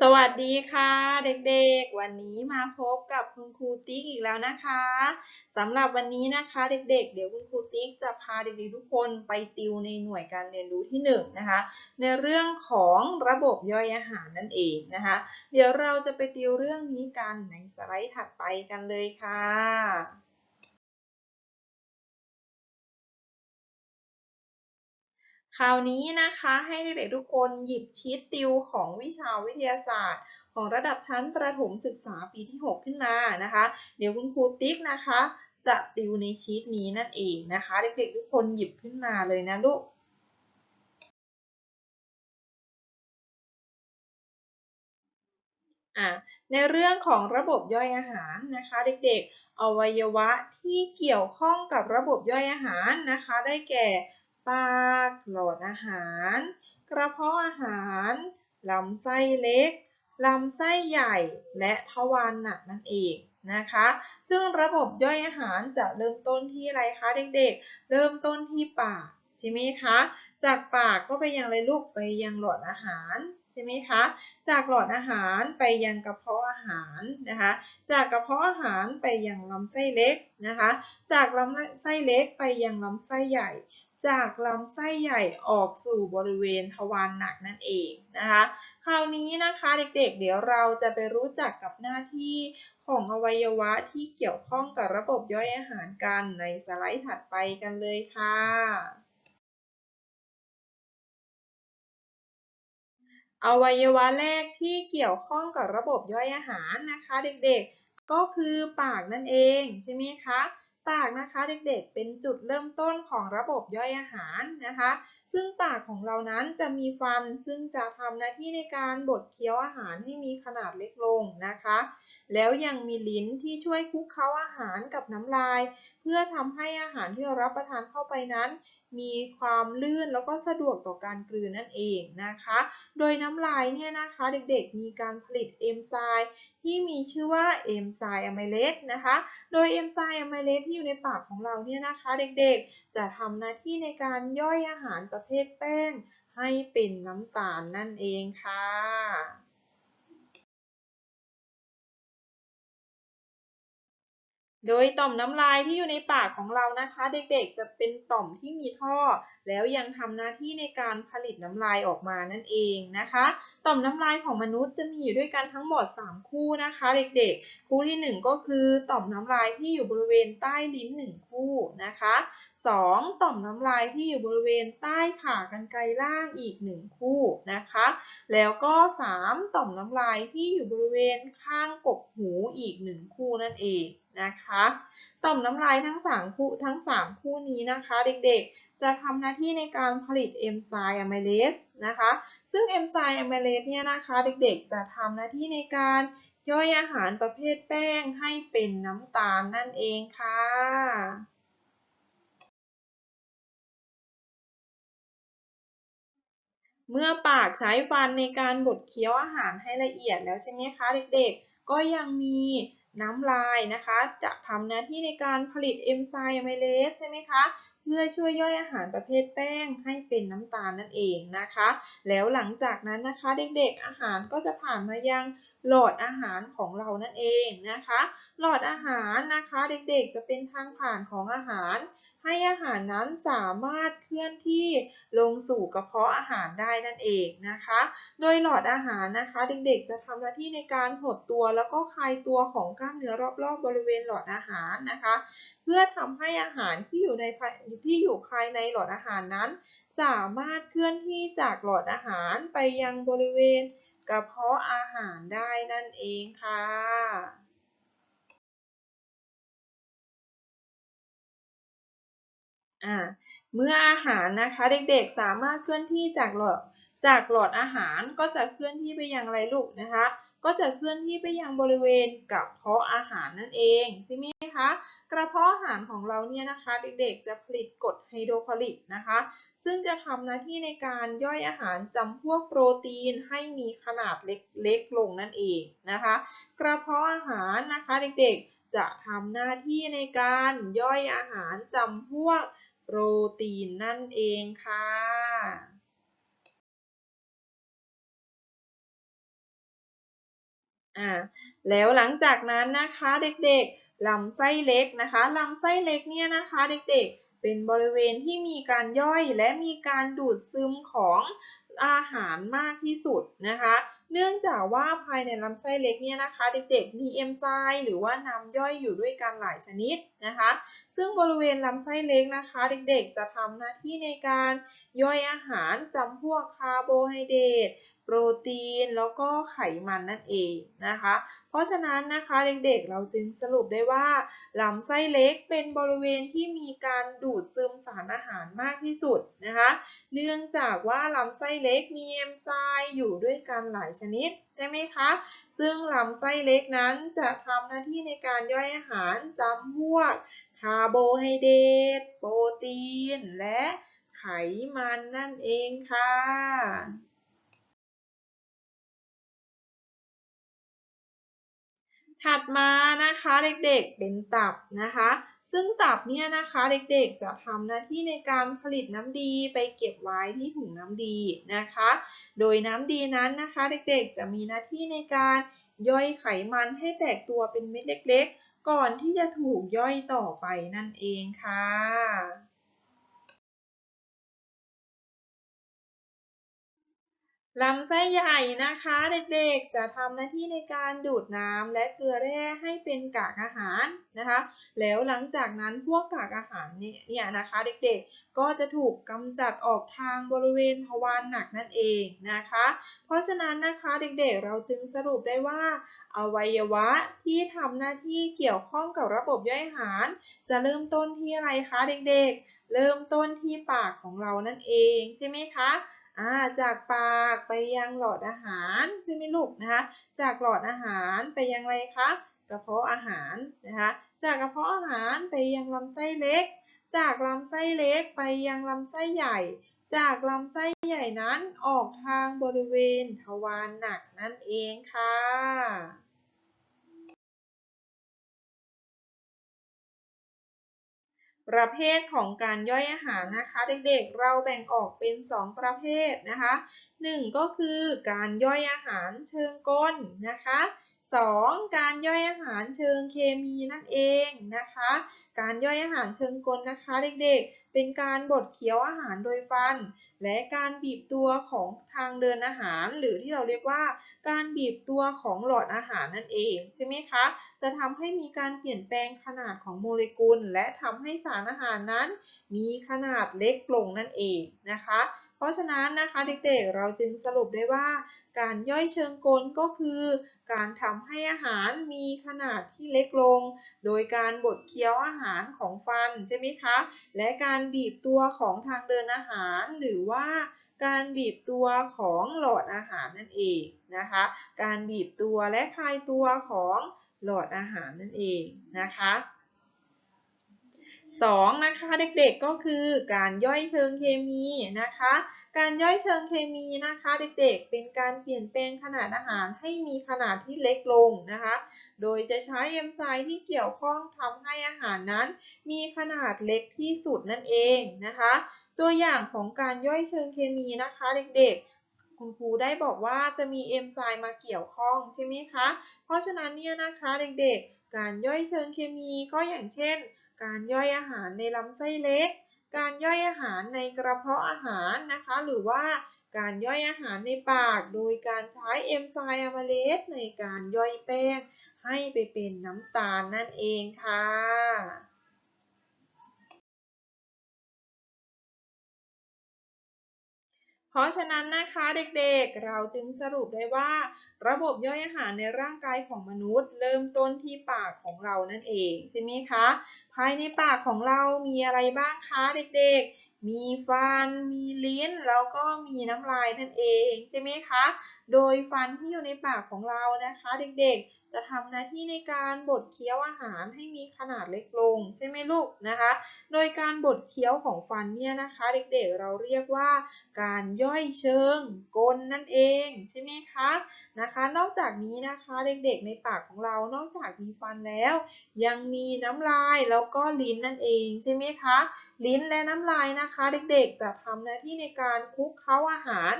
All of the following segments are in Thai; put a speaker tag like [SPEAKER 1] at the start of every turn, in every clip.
[SPEAKER 1] สวัสดีค่ะ เด็กๆ วันนี้มาพบกับคุณครูติ๊กอีกแล้วนะคะสำหรับวันนี้นะคะ เด็กๆ เดี๋ยวคุณครูติ๊กจะพาเด็กๆทุกคนไปติวในหน่วยการเรียนรู้ที่1นนะคะ ในเรื่องของระบบย่อยอาหารนั่นเองนะคะ เดี๋ยวเราจะไปติวเรื่องนี้กันในสไลด์ถัดไปกันเลยค่ะ คราวนี้นะคะให้เด็กๆทุกคนหยิบชีตติวของวิชาวิทยาศาสตร์ ของระดับชั้นประถมศึกษาปีที่ 6 ขึ้นมานะคะ เดี๋ยวคุณครูติ๊กนะคะ จะติวในชีตนี้นั่นเองนะคะ เด็กๆทุกคนหยิบขึ้นมาเลยนะลูกอะในเรื่องของระบบย่อยอาหารนะคะ เด็กๆ อวัยวะที่เกี่ยวข้องกับระบบย่อยอาหารนะคะ ได้แก่ ปาก หลอดอาหาร กระเพาะอาหารลำไส้เล็กลำไส้ใหญ่และทวารหนักนั่นเองนะคะ ซึ่งระบบย่อยอาหารจะเริ่มต้นที่อะไรคะเด็กๆ เริ่มต้นที่ปากใช่ไหมคะ จากปากก็ไปยังอะไรลูกไปยังหลอดอาหารใช่ไหมคะ จากหลอดอาหารไปยังกระเพาะอาหารนะคะ จากกระเพาะอาหารไปยังลำไส้เล็กนะคะ จากลำไส้เล็กไปยังลำไส้ใหญ่ จากลำไส้ใหญ่ออกสู่บริเวณทวารหนักนั่นเองนะคะคราวนี้นะคะเด็กๆเดี๋ยวเราจะไปรู้จักกับหน้าที่ของอวัยวะที่เกี่ยวข้องกับระบบย่อยอาหารกันในสไลด์ถัดไปกันเลยค่ะอวัยวะแรกที่เกี่ยวข้องกับระบบย่อยอาหารนะคะ เด็กๆ ก็คือปากนั่นเองใช่ไหมคะ ปากนะคะเด็กๆ เป็นจุดเริ่มต้นของระบบย่อยอาหารนะคะ ซึ่งปากของเรานั้นจะมีฟันซึ่งจะทำหน้าที่ในการบดเคี้ยวอาหารให้มีขนาดเล็กลงนะคะ แล้วยังมีลิ้นที่ช่วยคลุกเคล้าอาหารกับน้ำลาย เพื่อทำให้อาหารที่เรารับประทานเข้าไปนั้น มีความลื่นแล้วก็สะดวกต่อการกลืนนั่นเองนะคะ โดยน้ำลายเนี่ยนะคะเด็กๆ มีการผลิตเอนไซม์ ที่มีชื่อว่าเอนไซม์อะไมเลสนะคะ โดยเอนไซม์อะไมเลสที่อยู่ในปากของเราเนี่ยนะคะเด็กๆ จะทำหน้าที่ในการย่อยอาหารประเภทแป้งให้เป็นน้ำตาลนั่นเองค่ะ โดยต่อมน้ำลายที่อยู่ในปากของเรานะคะ เด็กๆ จะเป็นต่อมที่มีท่อ แล้วยังทำหน้าที่ในการผลิตน้ำลายออกมานั่นเองนะคะ ต่อมน้ำลายของมนุษย์จะมีอยู่ด้วยกันทั้งหมด 3 คู่นะคะ เด็กๆ คู่ที่ 1 ก็คือต่อมน้ำลายที่อยู่บริเวณใต้ลิ้น 1 คู่นะคะ 2. ต่อมน้ำลายที่อยู่บริเวณใต้ขากรรไกรล่างอีก 1 คู่นะคะ แล้วก็ 3. ต่อมน้ำลายที่อยู่บริเวณข้างกกหูอีก 1 คู่นั่นเอง นะคะต่อมน้ำลายทั้ง3คู่ทั้ง 3 คู่นี้นะคะ เด็กๆ จะทำหน้าที่ในการผลิตเอนไซม์อะไมเลสนะคะ ซึ่งเอนไซม์อะไมเลสเนี่ยนะคะเด็กๆ จะทำหน้าที่ในการย่อยอาหารประเภทแป้งให้เป็นน้ำตาลนั่นเองค่ะเมื่อปากใช้ฟันในการบดเคี้ยวอาหารให้ละเอียดแล้วใช่ไหมคะเด็กๆ ก็ยังมี น้ำลายนะคะ จะทำหน้าที่ในการผลิตเอนไซม์ไมเลสใช่ไหมคะเพื่อช่วยย่อยอาหารประเภทแป้งให้เป็นน้ำตาลนั่นเองนะคะ แล้วหลังจากนั้นนะคะเด็กๆอาหารก็จะผ่านมายังหลอดอาหารของเรานั่นเองนะคะ หลอดอาหารนะคะ เด็กๆจะเป็นทางผ่านของอาหาร ให้อาหารนั้นสามารถเคลื่อนที่ลงสู่กระเพาะอาหารได้นั่นเองนะคะ โดยหลอดอาหารนะคะ เด็กๆ จะทำหน้าที่ในการหดตัวแล้วก็คลายตัวของกล้ามเนื้อรอบๆ บริเวณหลอดอาหารนะคะ เพื่อทำให้อาหารที่อยู่ในที่อยู่ภายในหลอดอาหารนั้น สามารถเคลื่อนที่จากหลอดอาหารไปยังบริเวณกระเพาะอาหารได้นั่นเองค่ะ อ่าเมื่ออาหารนะคะ เด็กๆสามารถเคลื่อนที่จากหลอดจากหลอดอาหารก็จะเคลื่อนที่ไปยังไรลูกนะคะ ก็จะเคลื่อนที่ไปยังบริเวณกระเพาะอาหารนั่นเองใช่ไหมคะกระเพาะอาหารของเราเนี่ยนะคะ เด็กๆจะผลิตกรดไฮโดรคลอริกนะคะ ซึ่งจะทำหน้าที่ในการย่อยอาหารจำพวกโปรตีนให้มีขนาดเล็กๆลงนั่นเองนะคะ กระเพาะอาหารนะคะเด็กๆจะทำหน้าที่ในการย่อยอาหารจำพวก โปรตีนนั่นเองค่ะอ่าแล้วหลังจากนั้นนะคะเด็กๆลำไส้เล็กนะคะลำไส้เล็กเนี่ยนะคะเด็กๆ เป็นบริเวณที่มีการย่อยและมีการดูดซึมของอาหารมากที่สุดนะคะ เนื่องจากว่าภายในลำไส้เล็กเนี่ยนะคะ เด็กๆมีเอนไซม์หรือว่าน้ำย่อยอยู่ด้วยกันหลายชนิดนะคะ ซึ่งบริเวณลำไส้เล็กนะคะ เด็กๆจะทำหน้าที่ในการย่อยอาหารจำพวกคาร์โบไฮเดรต โปรตีนแล้วก็ไขมันนั่นเองนะคะ เพราะฉะนั้นนะคะเด็กๆเราจึงสรุปได้ว่าลำไส้เล็กเป็นบริเวณที่มีการดูดซึมสารอาหารมากที่สุดนะคะ เนื่องจากว่าลำไส้เล็กมีเอนไซม์อยู่ด้วยกันหลายชนิดใช่ไหมคะ ซึ่งลำไส้เล็กนั้นจะทำหน้าที่ในการย่อยอาหารจำพวกคาร์โบไฮเดรตโปรตีน และไขมันนั่นเองค่ะ ถัดมานะคะเด็กๆเป็นตับนะคะ ซึ่งตับเนี่ยนะคะเด็กๆจะทำหน้าที่ในการผลิตน้ำดีไปเก็บไว้ที่ถุงน้ำดีนะคะ โดยน้ำดีนั้นนะคะเด็กๆจะมีหน้าที่ในการย่อยไขมันให้แตกตัวเป็นเม็ดเล็กๆ ก่อนที่จะถูกย่อยต่อไปนั่นเองค่ะ ลำไส้ใหญ่นะคะเด็กๆ จะทำหน้าที่ในการดูดน้ำและเกลือแร่ให้เป็นกากอาหารนะคะ แล้วหลังจากนั้นพวกกากอาหารเนี่ยนะคะเด็กๆ ก็จะถูกกำจัดออกทางบริเวณทวารหนักนั่นเองนะคะ เพราะฉะนั้นนะคะเด็กๆ เราจึงสรุปได้ว่า อวัยวะที่ทำหน้าที่เกี่ยวข้องกับระบบย่อยอาหาร จะเริ่มต้นที่อะไรคะเด็กๆ เริ่มต้นที่ปากของเรานั่นเองใช่ไหมคะ จากปากไปยังหลอดอาหารใช่ไหมลูกนะคะ จากหลอดอาหารไปยังอะไรคะกระเพาะอาหารนะคะ จากกระเพาะอาหารไปยังลำไส้เล็ก จากลำไส้เล็กไปยังลำไส้ใหญ่ จากลำไส้ใหญ่นั้นออกทางบริเวณทวารหนักนั่นเองค่ะ ประเภทของการย่อยอาหารนะคะ เด็กๆ เราแบ่งออกเป็น 2 ประเภทนะคะ 1 ก็คือการย่อยอาหารเชิงกลนะคะ 2. การย่อยอาหารเชิงเคมีนั่นเองนะคะ การย่อยอาหารเชิงกลนะคะ เด็กๆ เป็นการบดเคี้ยวอาหารโดยฟัน และการบีบตัวของทางเดินอาหาร หรือที่เราเรียกว่า การบีบตัวของหลอดอาหารนั่นเองใช่ไหมคะ จะทำให้มีการเปลี่ยนแปลงขนาดของโมเลกุล และทำให้สารอาหารนั้น มีขนาดเล็กลงนั่นเองนะคะ เพราะฉะนั้นนะคะเด็กๆเราจึงสรุปได้ว่า การย่อยเชิงกลก็คือการทำให้อาหารมีขนาดที่เล็กลง โดยการบดเคี้ยวอาหารของฟันใช่ไหมคะ และการบีบตัวของทางเดินอาหาร หรือว่าการบีบตัวของหลอดอาหารนั่นเองนะคะ การบีบตัวและคลายตัวของหลอดอาหารนั่นเองนะคะ 2. นะคะเด็กๆก็คือการย่อยเชิงเคมีนะคะ การย่อยเชิงเคมีนะคะเด็กๆ เป็นการเปลี่ยนแปลงขนาดอาหารให้มีขนาดที่เล็กลงนะคะ โดยจะใช้เอนไซม์ที่เกี่ยวข้องทำให้อาหารนั้น มีขนาดเล็กที่สุดนั่นเองนะคะ ตัวอย่างของการย่อยเชิงเคมีนะคะเด็กๆคุณครูได้บอกว่าจะมีเอนไซม์มาเกี่ยวข้องใช่ไหมคะ เพราะฉะนั้นเนี่ยนะคะเด็กๆ การย่อยเชิงเคมีก็อย่างเช่น การย่อยอาหารในลำไส้เล็ก การย่อยอาหารในกระเพาะอาหารนะคะ หรือว่าการย่อยอาหารในปาก โดยการใช้เอนไซม์อะมาเลสในการย่อยแป้ง ให้ไปเป็นน้ำตาลนั่นเองค่ะเพราะฉะนั้นนะคะเด็กๆ เราจึงสรุปได้ว่า ระบบย่อยอาหารในร่างกายของมนุษย์ เริ่มต้นที่ปากของเรานั่นเองใช่ไหมคะ ภายในปากของเรามีอะไรบ้างคะเด็กๆ มีฟัน มีลิ้น แล้วก็มีน้ำลายนั่นเองใช่ไหมคะ โดยฟันที่อยู่ในปากของเรานะคะ เด็กๆ จะทำหน้าที่ในการบดเคี้ยวอาหารให้มีขนาดเล็กลงใช่ไหมลูกนะคะ โดยการบดเคี้ยวของฟันเนี่ยนะคะ เด็กๆเราเรียกว่า การย่อยเชิงกลนั่นเองใช่ไหมคะนะคะ นอกจากนี้นะคะเด็กๆในปากของเรานอกจากมีฟันแล้ว ยังมีน้ำลายแล้วก็ลิ้นนั่นเองใช่ไหมคะลิ้นและน้ำลายนะคะ เด็กๆ จะทำหน้าที่ในการคลุกเคล้าอาหาร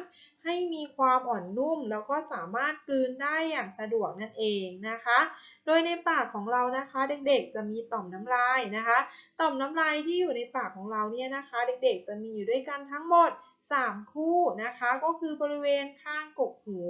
[SPEAKER 1] ให้มีความอ่อนนุ่ม แล้วก็สามารถกลืนได้อย่างสะดวกนั่นเองนะคะ โดยในปากของเรานะคะเด็กๆจะมีต่อมน้ำลายนะคะ ต่อมน้ำลายที่อยู่ในปากของเราเนี่ยนะคะ เด็กๆจะมีอยู่ด้วยกันทั้งหมด 3 คู่นะคะ ก็คือบริเวณข้างกกหู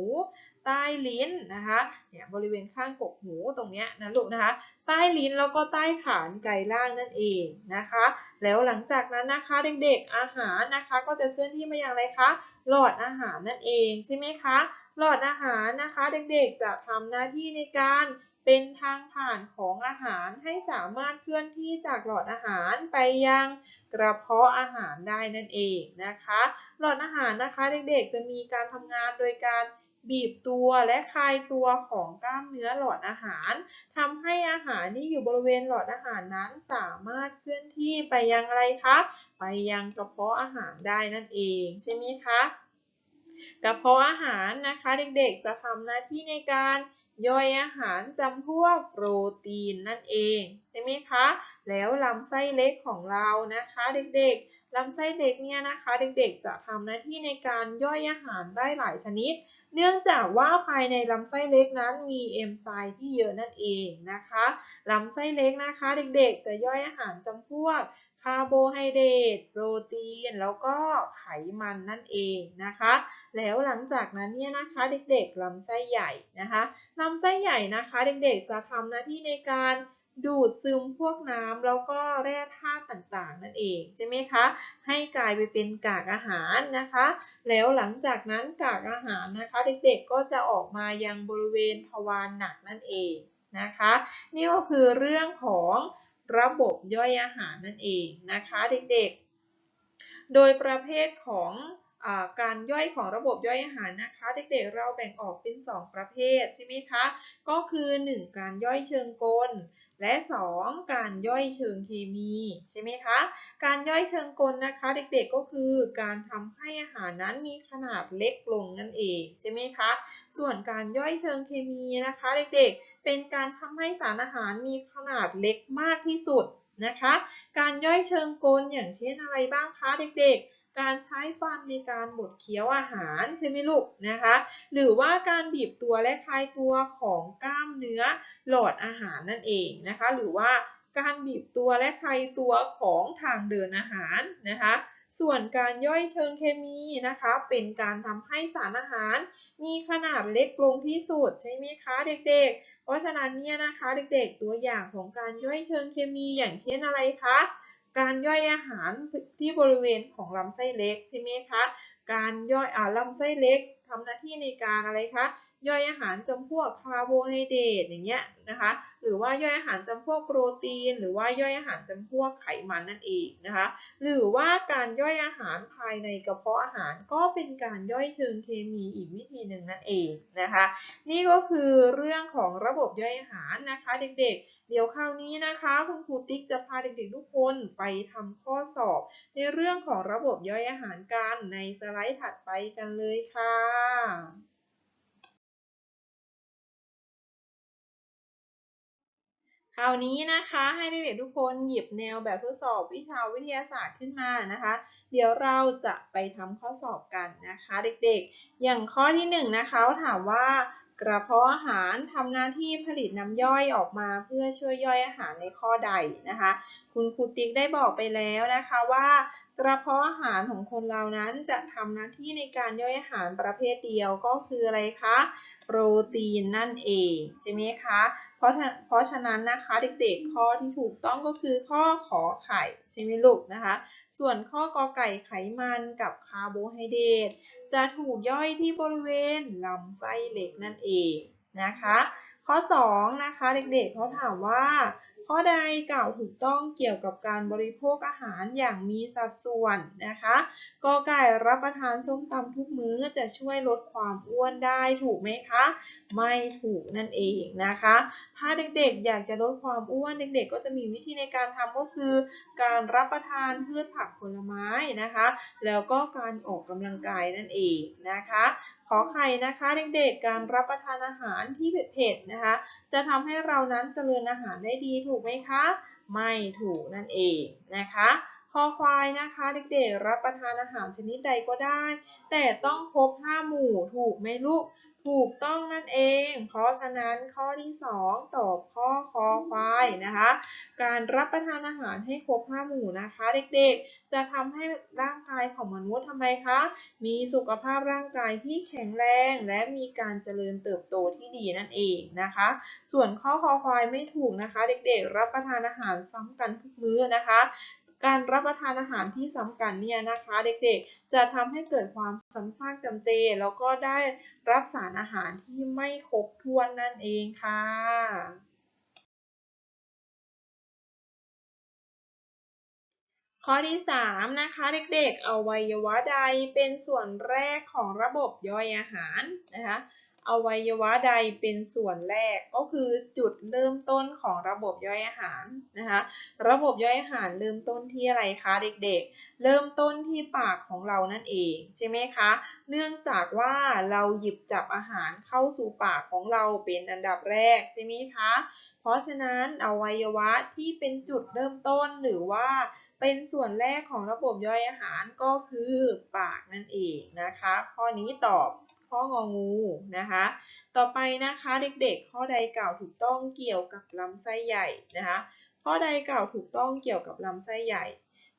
[SPEAKER 1] ใต้ลิ้นนะคะเนี่ยบริเวณข้างกกหูตรงเนี้ยนะลูกนะคะ ใต้ลิ้นแล้วก็ใต้ฐานไกลล่างนั่นเองนะคะ แล้วหลังจากนั้นนะคะเด็กๆอาหารนะคะก็จะเคลื่อนที่มาอย่างไรคะหลอดอาหารนั่นเองใช่ไหมคะหลอดอาหารนะคะเด็กๆจะทำหน้าที่ในการเป็นทางผ่านของอาหารให้สามารถเคลื่อนที่จากหลอดอาหารไปยังกระเพาะอาหารได้นั่นเองนะคะ หลอดอาหารนะคะเด็กๆจะมีการทำงานโดยการ บีบตัวและคลายตัวของกล้ามเนื้อหลอดอาหารทำให้อาหารที่อยู่บริเวณหลอดอาหารนั้นสามารถเคลื่อนที่ไปยังอะไรคะ ไปยังกระเพาะอาหารได้นั่นเองใช่ไหมคะกระเพาะอาหารนะคะเด็กๆจะทำหน้าที่ในการย่อยอาหารจำพวกโปรตีนนั่นเองใช่ไหมคะ แล้วลำไส้เล็กของเรานะคะเด็กๆลำไส้เล็กเนี่ยนะคะ เด็กๆจะทำหน้าที่ในการย่อยอาหารได้หลายชนิด เนื่องจากว่าภายในลำไส้เล็กนั้นมีเอนไซม์ที่เยอะนั่นเองนะคะลำไส้เล็กนะคะเด็กๆ จะย่อยอาหารจำพวกคาร์โบไฮเดรตโปรตีน แล้วก็ไขมันนั่นเองนะคะ แล้วหลังจากนั้นเนี่ยนะคะเด็กๆลำไส้ใหญ่นะคะลำไส้ใหญ่นะคะเด็กๆจะทำหน้าที่ในการ ดูดซึมพวกน้ำแล้วก็แร่ธาตุต่างๆ นั่นเองใช่ไหมคะ ให้กลายไปเป็นกากอาหารนะคะ แล้วหลังจากนั้นกากอาหารนะคะ เด็กๆก็จะออกมายังบริเวณทวารหนักนั่นเองนะคะ นี่ก็คือเรื่องของระบบย่อยอาหารนั่นเองนะคะเด็กๆ โดยประเภทของการย่อยของระบบย่อยอาหารนะคะ เด็กๆเราแบ่งออกเป็น 2 ประเภทใช่ไหมคะ ก็คือ 1 การย่อยเชิงกล และ 2 การย่อยเชิงเคมีใช่ไหมคะ การย่อยเชิงกลนะคะ เด็กๆก็คือการทำให้อาหารนั้นมีขนาดเล็กลงนั่นเองใช่ไหมคะ ส่วนการย่อยเชิงเคมีนะคะ เด็กๆ เป็นการทำให้สารอาหารมีขนาดเล็กมากที่สุดนะคะ การย่อยเชิงกลอย่างเช่นอะไรบ้างคะเด็กๆ การใช้ฟันในการบดเคี้ยวอาหารใช่ไหมลูกนะคะ หรือว่าการบีบตัวและคลายตัวของกล้ามเนื้อหลอดอาหารนั่นเองนะคะ หรือว่าการบีบตัวและคลายตัวของทางเดินอาหารนะคะ ส่วนการย่อยเชิงเคมีนะคะ เป็นการทำให้สารอาหาร มีขนาดเล็กลงที่สุดใช่ไหมคะเด็กๆ เพราะฉะนั้นเนี่ยนะคะเด็กๆตัวอย่างของการย่อยเชิงเคมีอย่างเช่นอะไรคะ การย่อยอาหารที่บริเวณของลำไส้เล็กใช่ไหมคะ การย่อยอ่าลำไส้เล็กทำหน้าที่ในการอะไรคะ ย่อยอาหารจำพวกคาร์โบไฮเดรตอย่างเงี้ยนะคะ หรือว่าย่อยอาหารจำพวกโปรตีน หรือว่าย่อยอาหารจำพวกไขมันนั่นเองนะคะ หรือว่าการย่อยอาหารภายในกระเพาะอาหารก็เป็นการย่อยเชิงเคมีอีกวิธีหนึ่งนั่นเองนะคะ นี่ก็คือเรื่องของระบบย่อยอาหารนะคะเด็กๆ เดี๋ยวคราวนี้นะคะ คุณครูติ๊กจะพาเด็กๆทุกคนไปทำข้อสอบ ในเรื่องของระบบย่อยอาหารกันในสไลด์ถัดไปกันเลยค่ะ คราวนี้นะคะให้เด็กๆทุกคนหยิบแนวแบบทดสอบวิชาวิทยาศาสตร์ขึ้นมานะคะ เดี๋ยวเราจะไปทำข้อสอบกันนะคะ เด็กๆ อย่างข้อที่1นงนะคะถามว่ากระเพาะอาหารทำหน้าที่ผลิตน้ำย่อยออกมาเพื่อช่วยย่อยอาหารในข้อใดนะคะ คุณครูติ๊กได้บอกไปแล้วนะคะว่ากระเพาะอาหารของคนเรานั้นจะทำหน้าที่ในการย่อยอาหารประเภทเดียวก็คืออะไรคะโปรตีนนั่นเองใช่ไหมคะ ราะเพราะฉะนั้นนะคะเด็กๆ ข้อที่ถูกต้องก็คือข้อขอไข่ใช่ไหมลูกนะคะ ส่วนข้อกอไก่ไขมันกับคาร์โบไฮเดรตจะถูกย่อยที่บริเวณลำไส้เล็กนั่นเองนะคะ ข้อ 2 นะคะเด็กๆเขาถามว่า ข้อใดกล่าวถูกต้องเกี่ยวกับการบริโภคอาหารอย่างมีสัดส่วนนะคะกอไก่รับประทานส้มตำทุกมื้อจะช่วยลดความอ้วนได้ถูกไหมคะ ไม่ถูกนั่นเองนะคะ ถ้าเด็กๆอยากจะลดความอ้วนเด็กๆ ก็จะมีวิธีในการทำก็คือ การรับประทานพืชผักผลไม้นะคะ แล้วก็การออกกำลังกายนั่นเองนะคะ ขอไข่นะคะเด็กๆ การรับประทานอาหารที่เผ็ดๆนะคะ จะทำให้เรานั้นเจริญอาหารได้ดีถูกไหมคะ ไม่ถูกนั่นเองนะคะคอควายนะคะเด็กๆ รับประทานอาหารชนิดใดก็ได้ แต่ต้องครบ 5 หมู่ถูกไหมลูก ถูกต้องนั่นเอง เพราะฉะนั้นข้อที่ 2 ตอบข้อคอควายนะคะ การรับประทานอาหารให้ครบ5หมู่นะคะ เด็กๆ จะทำให้ร่างกายของมนุษย์ทำไมคะ มีสุขภาพร่างกายที่แข็งแรงและมีการเจริญเติบโตที่ดีนั่นเองนะคะ ส่วนข้อคอควายไม่ถูกนะคะ เด็กๆ รับประทานอาหารซ้ำกันทุกมื้อนะคะ การรับประทานอาหารที่ซ้ำกันเนี่ยนะคะเด็กๆ จะทำให้เกิดความซ้ำซากจำเจ แล้วก็ได้รับสารอาหารที่ไม่ครบถ้วนนั่นเองค่ะข้อที่ 3 นะคะเด็กๆ อวัยวะใดเป็นส่วนแรกของระบบย่อยอาหารนะคะ อวัยวะใดเป็นส่วนแรกก็คือจุดเริ่มต้นของระบบย่อยอาหารนะคะระบบย่อยอาหารเริ่มต้นที่อะไรคะเด็กๆ เริ่มต้นที่ปากของเรานั่นเองใช่ไหมคะเนื่องจากว่าเราหยิบจับอาหารเข้าสู่ปากของเราเป็นอันดับแรกใช่ไหมคะเพราะฉะนั้นอวัยวะที่เป็นจุดเริ่มต้นหรือว่าเป็นส่วนแรกของระบบย่อยอาหารก็คือปากนั่นเองนะคะ ข้อนี้ตอบ ข้ององูนะคะ ต่อไปนะคะเด็กๆ ข้อใดกล่าวถูกต้องเกี่ยวกับลำไส้ใหญ่นะคะ ข้อใดกล่าวถูกต้องเกี่ยวกับลำไส้ใหญ่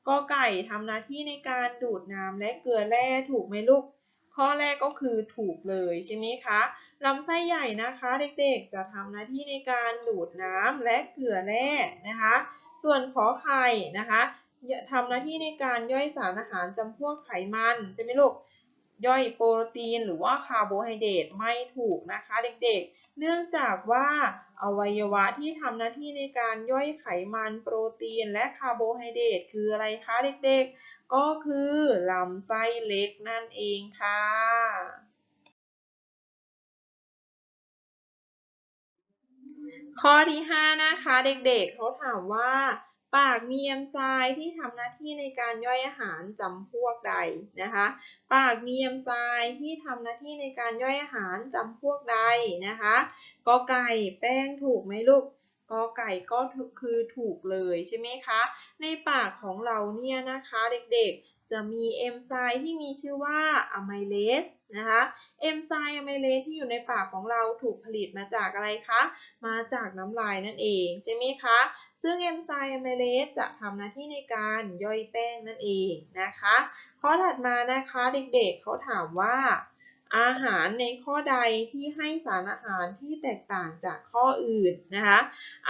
[SPEAKER 1] กอไก่ทำหน้าที่ในการดูดน้ำและเกลือแร่ถูกไหมลูก ข้อแรกก็คือถูกเลยใช่ไหมคะลำไส้ใหญ่นะคะเด็กๆ จะทำหน้าที่ในการดูดน้ำและเกลือแร่นะคะ ส่วนขอไข่นะคะทำหน้าที่ในการย่อยสารอาหารจำพวกไขมันใช่ไหมลูก ย่อยโปรตีนหรือว่าคาร์โบไฮเดรตไม่ถูกนะคะเด็กๆ เนื่องจากว่าอวัยวะที่ทำหน้าที่ในการย่อยไขมันโปรตีนและคาร์โบไฮเดรตคืออะไรคะเด็กๆ ก็คือลำไส้เล็กนั่นเองค่ะข้อที่ 5 นะคะเด็กๆเขาถามว่า ปากมีเอนไซม์ที่ทำหน้าที่ในการย่อยอาหารจำพวกใดนะคะ ปากมีเอนไซม์ที่ทำหน้าที่ในการย่อยอาหารจำพวกใดนะคะกอไก่แป้งถูกไหมลูกกอไก่ก็คือถูกเลยใช่ไหมคะ ในปากของเราเนี่ยนะคะเด็กๆ จะมีเอนไซม์ที่มีชื่อว่าอะไมเลสนะคะเอนไซม์อะไมเลสที่อยู่ในปากของเราถูกผลิตมาจากอะไรคะ มาจากน้ำลายนั่นเองใช่ไหมคะ ซึ่งเอนไซม์อะไมเลสจะทำหน้าที่ในการย่อยแป้งนั่นเองนะคะ ข้อถัดมานะคะเด็กๆเขาถามว่า อาหารในข้อใดที่ให้สารอาหารที่แตกต่างจากข้ออื่นนะคะ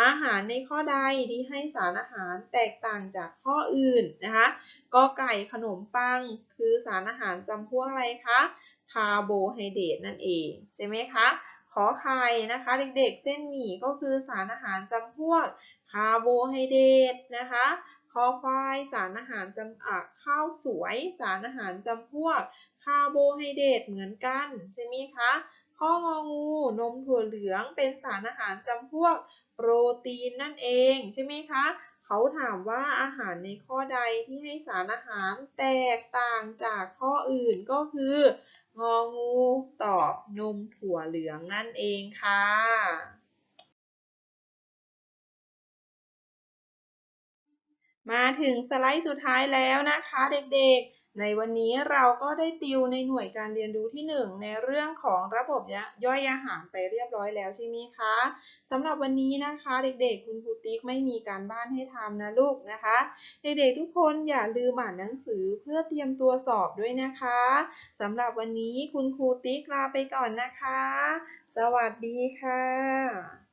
[SPEAKER 1] อาหารในข้อใดที่ให้สารอาหารแตกต่างจากข้ออื่นนะคะกอไก่ขนมปังคือสารอาหารจำพวกอะไรคะคาร์โบไฮเดรตนั่นเองใช่ไหมคะขอไข่นะคะเด็กๆเส้นหมี่ก็คือสารอาหารจำพวก คาร์โบไฮเดรตนะคะคอควายสารอาหารจำอะข้าวสวย สารอาหารจำพวกคาร์โบไฮเดรตเหมือนกันใช่ไหมคะข้ององู นมถั่วเหลืองเป็นสารอาหารจำพวกโปรตีนนั่นเองใช่ไหมคะ เขาถามว่าอาหารในข้อใดที่ให้สารอาหารแตกต่างจากข้ออื่นก็คืององูตอบนมถั่วเหลืองนั่นเองค่ะ มาถึงสไลด์สุดท้ายแล้วนะคะเด็กๆ ในวันนี้เราก็ได้ติวในหน่วยการเรียนรู้ที่ 1 ในเรื่องของระบบย่อยอาหารไปเรียบร้อยแล้วใช่ไหมคะสำหรับวันนี้นะคะเด็กๆ คุณครูติ๊กไม่มีการบ้านให้ทำนะลูกนะคะ เด็กๆทุกคนอย่าลืมอ่านหนังสือเพื่อเตรียมตัวสอบด้วยนะคะสำหรับวันนี้คุณครูติ๊กลาไปก่อนนะคะ สวัสดีค่ะ